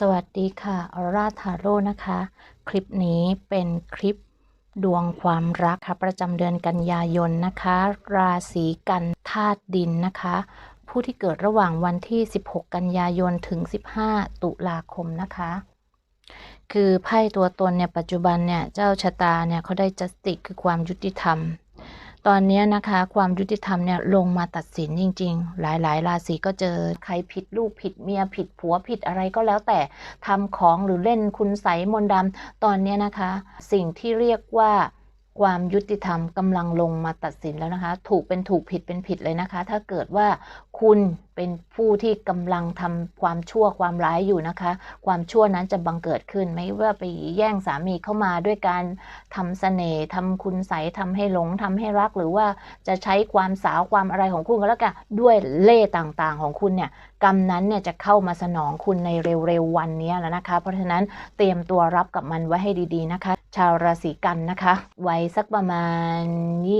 สวัสดีค่ะออร่าทาโร่นะคะ คลิปนี้เป็นคลิปดวงความรักค่ะ ประจำเดือนกันยายนนะคะ ราศีกันธาตุดินนะคะ ผู้ที่เกิดระหว่างวันที่ 16 กันยายนถึง 15 ตุลาคมนะคะ คือไพ่ตัวตนเนี่ยปัจจุบันเนี่ย เจ้าชะตาเนี่ยเขาได้จัสติคือความยุติธรรม ตอนนี้นะคะความยุติธรรมเนี่ยลงมาตัดสินจริง ๆ หลายๆ ราศีก็เจอใครผิดลูกผิดเมียผิดผัวผิดอะไรก็แล้วแต่ทำของหรือเล่นคุณใสมนต์ดำตอนนี้นะคะ สิ่งที่เรียกว่าความยุติธรรมกำลังลงมาตัดสินแล้วนะคะ ถูกเป็นถูกผิดเป็นผิดเลยนะคะ ถ้าเกิดว่าคุณ เป็นผู้ที่กำลังทำความชั่วความร้ายอยู่นะคะ ความชั่วนั้นจะบังเกิดขึ้น ไม่ว่าไปแย่งสามีเข้ามาด้วยการทำเสน่ห์ทำคุณใสยทำให้หลงทำให้รัก หรือว่าจะใช้ความสาวความอะไรของคุณก็แล้วกันด้วยเล่ต่างๆของคุณเนี่ยกรรมนั้นเนี่ยจะเข้ามาสนองคุณในเร็วๆวันนี้แล้วนะคะ เพราะฉะนั้นเตรียมตัวรับกับมันไว้ให้ดีๆนะคะ ชาวราศีกันนะคะวัยสักประมาณ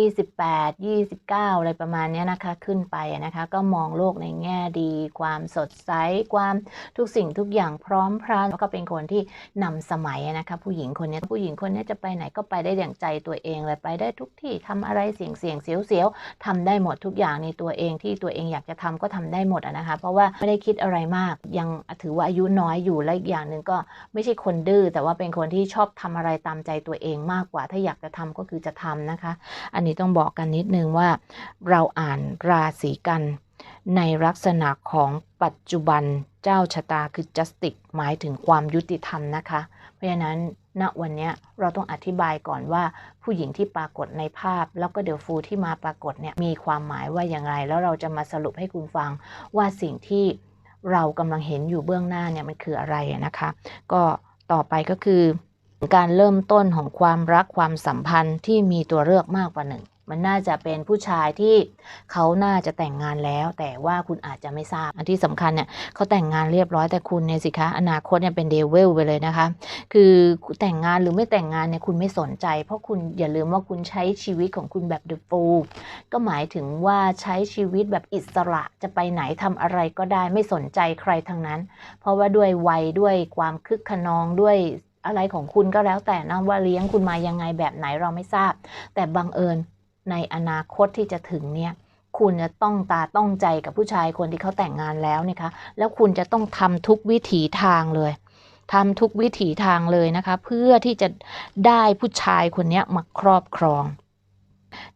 28 29 อะไรประมาณเนี้ยนะคะ ขึ้นไปนะคะ ก็มองโลกในแง่ดี ความสดใส ความทุกสิ่งทุกอย่างพร้อมพรานแล้วก็เป็นคนที่นำสมัยนะคะผู้หญิงคนนี้ผู้หญิงคนนี้จะไปไหนก็ไปได้อย่างใจตัวเองเลยไปได้ทุกที่ทำอะไรเสี่ยงเสี่ยงเสียวเสียวทำได้หมดทุกอย่างในตัวเองที่ตัวเองอยากจะทำก็ทำได้หมดนะคะ เพราะว่าไม่ได้คิดอะไรมาก ยังถือว่าอายุน้อยอยู่และอีกอย่างหนึ่งก็ไม่ใช่คนดื้อแต่ว่าเป็นคนที่ชอบทำอะไรตามใจตัวเองมากกว่า ถ้าอยากจะทำก็คือจะทำนะคะ อันนี้ต้องบอกกันนิดนึงว่าเราอ่านราศีกัน ในลักษณะของปัจจุบันเจ้าชะตาคือ justice หมายถึงความยุติธรรมนะคะ เพราะฉะนั้นณวันนี้เราต้องอธิบายก่อนว่าผู้หญิงที่ปรากฏในภาพ แล้วก็เดลฟูที่มาปรากฏเนี่ยมีความหมายว่าอย่างไร แล้วเราจะมาสรุปให้คุณฟังว่าสิ่งที่เรากำลังเห็นอยู่เบื้องหน้าเนี่ยมันคืออะไรนะคะ ก็ต่อไปก็คือ การเริ่มต้นของความรักความสัมพันธ์ที่มีตัวเลือกมากกว่าหนึ่ง มันน่าจะเป็นผู้ชายที่เขาน่าจะแต่งงานแล้ว แต่ว่าคุณอาจจะไม่ทราบ อันที่สำคัญเนี่ยเขาแต่งงานเรียบร้อยแต่คุณเนี่ยสิคะอนาคตเนี่ยเป็นเดวิลไปเลยนะคะ คือแต่งงานหรือไม่แต่งงานเนี่ยคุณไม่สนใจ เพราะคุณอย่าลืมว่าคุณใช้ชีวิตของคุณแบบเดอะฟูลก็หมายถึงว่าใช้ชีวิตแบบอิสระจะไปไหนทำอะไรก็ได้ไม่สนใจใครทั้งนั้น เพราะว่าด้วยวัยด้วยความคึกขนองด้วยอะไรของคุณก็แล้วแต่นะว่าเลี้ยงคุณมายังไงแบบไหนเราไม่ทราบ แต่บังเอิญ ในอนาคตที่จะถึงเนี่ยคุณจะต้องตาต้องใจกับผู้ชายคนที่เขาแต่งงานแล้วนี่ยคะ แล้วคุณจะต้องทำทุกวิถีทางเลยทำทุกวิถีทางเลยนะคะ เพื่อที่จะได้ผู้ชายคนนี้มาครอบครอง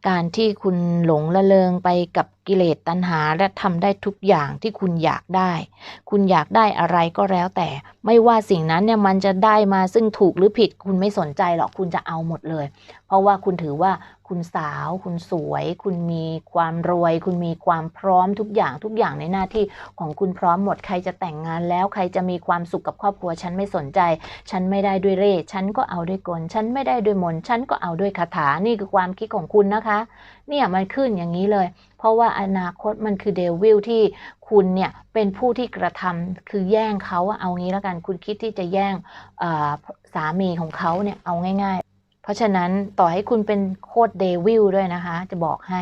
การที่คุณหลงละเลงไปกับกิเลสตัณหาและทำได้ทุกอย่างที่คุณอยากได้ คุณอยากได้อะไรก็แล้วแต่ ไม่ว่าสิ่งนั้นเนี่ยมันจะได้มาซึ่งถูกหรือผิด คุณไม่สนใจหรอกคุณจะเอาหมดเลย เพราะว่าคุณถือว่า คุณสาว คุณสวย คุณมีความรวย คุณมีความพร้อมทุกอย่างทุกอย่างในหน้าที่ของคุณพร้อมหมดใครจะแต่งงานแล้วใครจะมีความสุขกับครอบครัว ฉันไม่สนใจ ฉันไม่ได้ด้วยเร่ฉันก็เอาด้วยกล ฉันไม่ได้ด้วยมนฉันก็เอาด้วยคาถานี่คือความคิดของคุณนะคะ เนี่ยมันขึ้นอย่างนี้เลย เพราะว่าอนาคตมันคือเดวิลที่คุณเนี่ยเป็นผู้ที่กระทำคือแย่งเขาเอางี้แล้วกันคุณคิดที่จะแย่งสามีของเขาเนี่ยเอาง่าย ๆ เพราะฉะนั้นต่อให้คุณเป็นโคตรเดวิลด้วยนะคะ จะบอกให้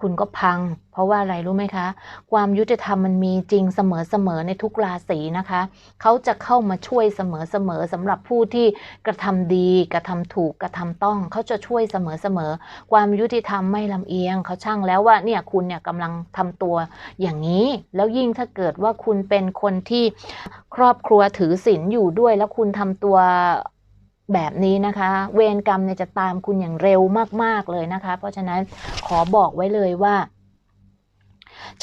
คุณก็พัง เพราะว่าอะไรรู้ไหมคะ ความยุติธรรมมันมีจริงเสมอๆในทุกราศีนะคะ เขาจะเข้ามาช่วยเสมอๆสำหรับผู้ที่กระทำดีกระทำถูกกระทำต้อง เขาจะช่วยเสมอๆความยุติธรรมไม่ลำเอียง เขาช่างแล้วว่าเนี่ยคุณเนี่ยกำลังทำตัวอย่างนี้ แล้วยิ่งถ้าเกิดว่าคุณเป็นคนที่ครอบครัวถือศีลอยู่ด้วย แล้วคุณทำตัว แบบนี้นะคะ เวรกรรมเนี่ยจะตามคุณอย่างเร็วมาก ๆ เลยนะคะ เพราะฉะนั้นขอบอกไว้เลยว่า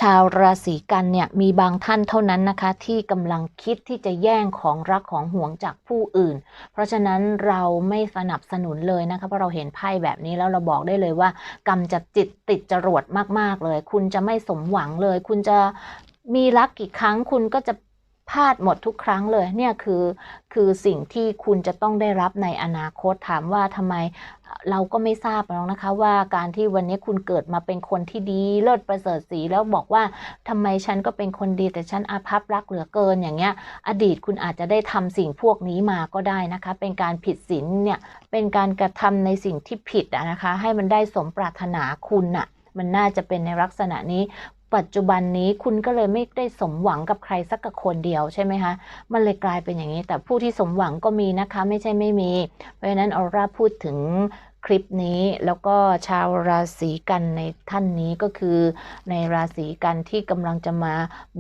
ชาวราศีกันเนี่ยมีบางท่านเท่านั้นนะคะ ที่กำลังคิดที่จะแย่งของรักของห่วงจากผู้อื่น เพราะฉะนั้นเราไม่สนับสนุนเลยนะคะเพราะเราเห็นไพ่แบบนี้แล้วเราบอกได้เลยว่า กรรมจะจิตติดจรวดมาก ๆ เลย คุณจะไม่สมหวังเลย คุณจะมีรักกี่ครั้งคุณก็จะ พลาดหมดทุกครั้งเลยเนี่ยคือคือสิ่งที่คุณจะต้องได้รับในอนาคตถามว่าทำไมเราก็ไม่ทราบหรอกนะคะว่าการที่วันนี้คุณเกิดมาเป็นคนที่ดีเลิศประเสริฐสีแล้วบอกว่าทำไมฉันก็เป็นคนดีแต่ฉันอาภัพรักเหลือเกินอย่างเงี้ย อดีตคุณอาจจะได้ทำสิ่งพวกนี้มาก็ได้นะคะ เป็นการผิดศีลเนี่ยเป็นการกระทำในสิ่งที่ผิดนะคะ ให้มันได้สมปรารถนาคุณน่ะมันน่าจะเป็นในลักษณะนี้ ปัจจุบันนี้คุณก็เลยไม่ได้สมหวังกับใครสักกคนเดียวใช่ไหมคะ มันเลยกลายเป็นอย่างนี้ แต่ผู้ที่สมหวังก็มีนะคะ ไม่ใช่ไม่มี เพราะฉะนั้นออร่าพูดถึงคลิปนี้แล้วก็ชาวราศีกันในท่านนี้ก็คือ ในราศีกันที่กำลังจะมา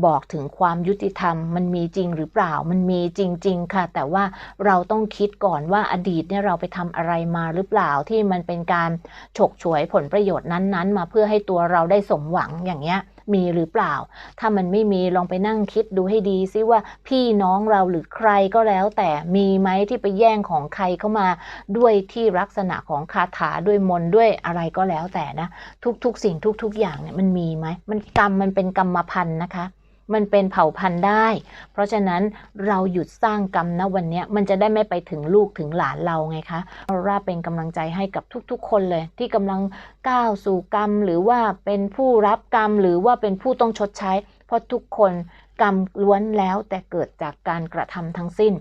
บอกถึงความยุติธรรม มันมีจริงหรือเปล่ามันมีจริง ๆ ค่ะ แต่ว่าเราต้องคิดก่อนว่าอดีตเนี่ยเราไปทำอะไรมาหรือเปล่าที่มันเป็นการฉกฉวยผลประโยชน์นั้นๆ มาเพื่อให้ตัวเราได้สมหวังอย่างเงี้ย มีหรือเปล่า ถ้ามันไม่มีลองไปนั่งคิดดูให้ดีซิว่าพี่น้องเราหรือใครก็แล้ว แต่มีไหมที่ไปแย่งของใครเข้ามาด้วยที่ลักษณะของคาถาด้วยมนด้วยอะไรก็แล้วแต่นะ ทุกๆ สิ่งทุก ๆ อย่างเนี่ยมันมีไหมมันกรรมมันเป็นกรรมพันธุ์นะคะ มันเป็นเผ่าพันธุ์ได้ เพราะฉะนั้นเราหยุดสร้างกรรมนะวันนี้มันจะได้ไม่ไปถึงลูกถึงหลานเราไงคะเราราเป็นกำลังใจให้กับทุกๆ คนเลย ที่กำลังก้าวสู่กรรม หรือว่าเป็นผู้รับกรรมหรือว่าเป็นผู้ต้องชดใช้ เพราะทุกคน กรรมล้วนแล้วแต่เกิดจากการกระทำทั้งสิ้น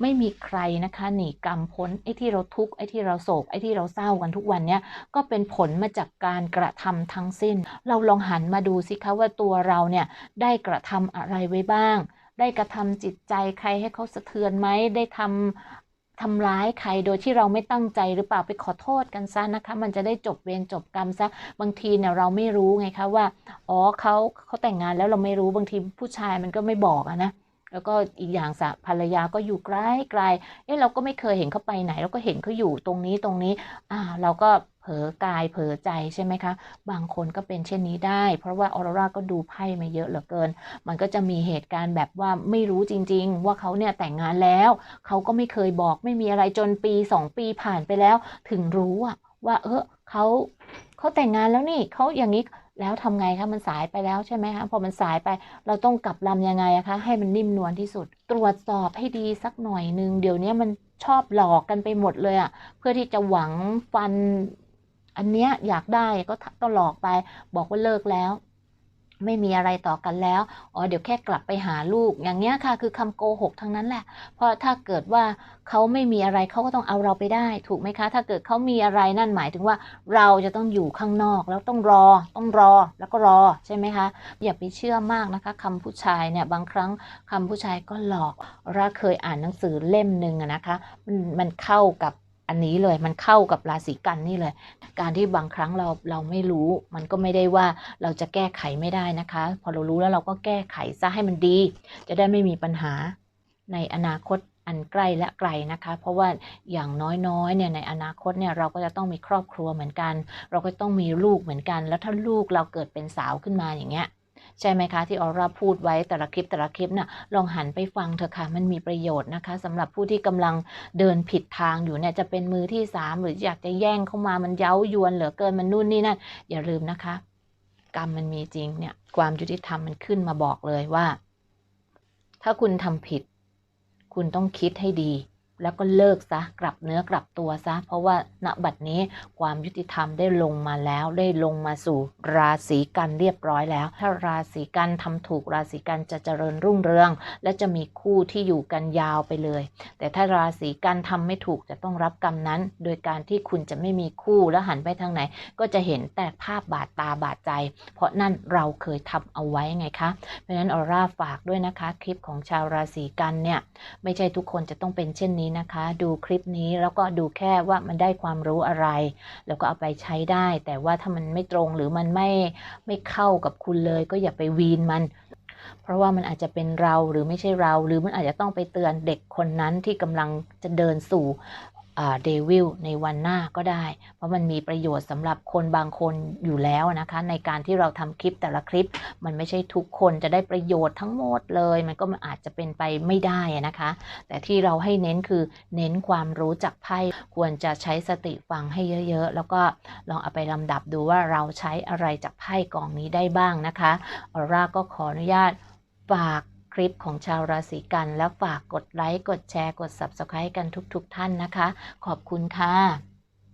ไม่มีใครนะคะหนีกรรมพ้นไอ้ที่เราทุกข์ไอ้ที่เราโศกไอ้ที่เราเศร้ากันทุกวันเนี้ยก็เป็นผลมาจากการกระทำทั้งสิ้น เราลองหันมาดูสิคะว่าตัวเราเนี่ยได้กระทำอะไรไว้บ้างได้กระทำจิตใจใครให้เขาสะเทือนไหม ได้ทำ ทำร้ายใครโดยที่เราไม่ตั้งใจหรือเปล่าไปขอโทษกันซะนะคะ มันจะได้จบเวรจบกรรมซะบางทีเนี่ยเราไม่รู้ไงคะว่าอ๋อเขาเขาแต่งงานแล้วเราไม่รู้บางทีผู้ชายมันก็ไม่บอกอะนะแล้วก็อีกอย่างสะภรรยาก็อยู่ไกลไกลเอ๊ะเราก็ไม่เคยเห็นเขาไปไหน เราก็เห็นเขาอยู่ตรงนี้ตรงนี้อ่าเราก็ เผลอกายเผลอใจใช่ไหมคะ บางคนก็เป็นเช่นนี้ได้ เพราะว่าออโรราก็ดูไพ่มาเยอะเหลือเกิน มันก็จะมีเหตุการณ์แบบว่าไม่รู้จริง ๆ ว่าเขาเนี่ยแต่งงานแล้ว เขาก็ไม่เคยบอกไม่มีอะไรจนปีสองปีผ่านไปแล้ว ถึงรู้อะว่าเออเขาเขาแต่งงานแล้วนี่เขาอย่างนี้แล้วทำไงคะมันสายไปแล้วใช่ไหมคะพอมันสายไปเราต้องกลับลำยังไงอะคะให้มันนิ่มนวลที่สุด ตรวจสอบให้ดีสักหน่อยนึงเดี๋ยวนี้มันชอบหลอกกันไปหมดเลยอะเพื่อที่จะหวังฟัน อันเนี้ยอยากได้ก็ก็หลอกไป บอกว่าเลิกแล้ว ไม่มีอะไรต่อกันแล้ว อ๋อเดี๋ยวแค่กลับไปหาลูก อย่างเงี้ยค่ะ คือคำโกหกทั้งนั้นแหละ เพราะถ้าเกิดว่าเขาไม่มีอะไรเขาก็ต้องเอาเราไปได้ ถูกไหมคะ ถ้าเกิดเขามีอะไรนั่นหมายถึงว่าเราจะต้องอยู่ข้างนอกแล้วต้องรอ ต้องรอแล้วก็รอใช่ไหมคะ อย่าไปเชื่อมากนะคะคำผู้ชายเนี่ยบางครั้งคำผู้ชายก็หลอกเราเคยอ่านหนังสือเล่มหนึ่งนะคะมันเข้ากับ อันนี้เลยมันเข้ากับราศีกันนี่เลย การที่บางครั้งเราเราไม่รู้ มันก็ไม่ได้ว่าเราจะแก้ไขไม่ได้นะคะ พอเรารู้แล้วเราก็แก้ไขซะให้มันดี จะได้ไม่มีปัญหาในอนาคตอันใกล้และไกลนะคะ เพราะว่าอย่างน้อยๆเนี่ยในอนาคตเนี่ยเราก็จะต้องมีครอบครัวเหมือนกัน เราก็ต้องมีลูกเหมือนกัน แล้วถ้าลูกเราเกิดเป็นสาวขึ้นมาอย่างเงี้ย ใช่ไหมคะ ที่ออร่าพูดไว้แต่ละคลิปแต่ละคลิปน่ะลองหันไปฟังเถอะค่ะมันมีประโยชน์นะคะสำหรับผู้ที่กำลังเดินผิดทางอยู่เนี่ยจะเป็นมือที่สามหรืออยากจะแย่งเข้ามามันเย้ายวนเหลือเกินมันนู่นนี่นั่นอย่าลืมนะคะ กรรมมันมีจริงเนี่ยความยุติธรรมมันขึ้นมาบอกเลยว่า ถ้าคุณทำผิด คุณต้องคิดให้ดี แล้วก็เลิกซะกลับเนื้อกลับตัวซะ เพราะว่าณบัดนี้ความยุติธรรมได้ลงมาแล้วได้ลงมาสู่ราศีกันเรียบร้อยแล้ว ถ้าราศีกันทำถูกราศีกันจะเจริญรุ่งเรือง และจะมีคู่ที่อยู่กันยาวไปเลย แต่ถ้าราศีกันทำไม่ถูกจะต้องรับกรรมนั้น โดยการที่คุณจะไม่มีคู่แล้วหันไปทางไหน ก็จะเห็นแต่ภาพบาดตาบาดใจ เพราะนั่นเราเคยทำเอาไว้ไงคะเพราะฉะนั้นออร่าฝากด้วยนะคะ คลิปของชาวราศีกันเนี่ยไม่ใช่ทุกคนจะต้องเป็นเช่นนี้นะคะ ดูคลิปนี้แล้วก็ดูแค่ว่ามันได้ความรู้อะไร แล้วก็เอาไปใช้ได้ แต่ว่าถ้ามันไม่ตรงหรือมันไม่ไม่เข้ากับคุณเลย ก็อย่าไปวีนมัน เพราะว่ามันอาจจะเป็นเราหรือไม่ใช่เรา หรือมันอาจจะต้องไปเตือนเด็กคนนั้นที่กำลังจะเดินสู่ เดวิลในวันหน้าก็ได้ เพราะมันมีประโยชน์สำหรับคนบางคนอยู่แล้วนะคะ ในการที่เราทำคลิปแต่ละคลิป มันไม่ใช่ทุกคนจะได้ประโยชน์ทั้งหมดเลย มันก็อาจจะเป็นไปไม่ได้นะคะ แต่ที่เราให้เน้นคือเน้นความรู้จากไพ่ควรจะใช้สติฟังให้เยอะ ๆ แล้วก็ลองเอาไปลำดับดูว่าเราใช้อะไรจากไพ่กองนี้ได้บ้างนะคะออร่าก็ขออนุญาตฝาก คลิปของชาวราศีกัน และฝากกดไลค์ กดแชร์ กด Subscribe กันทุกๆทท่านนะคะ ขอบคุณค่ะ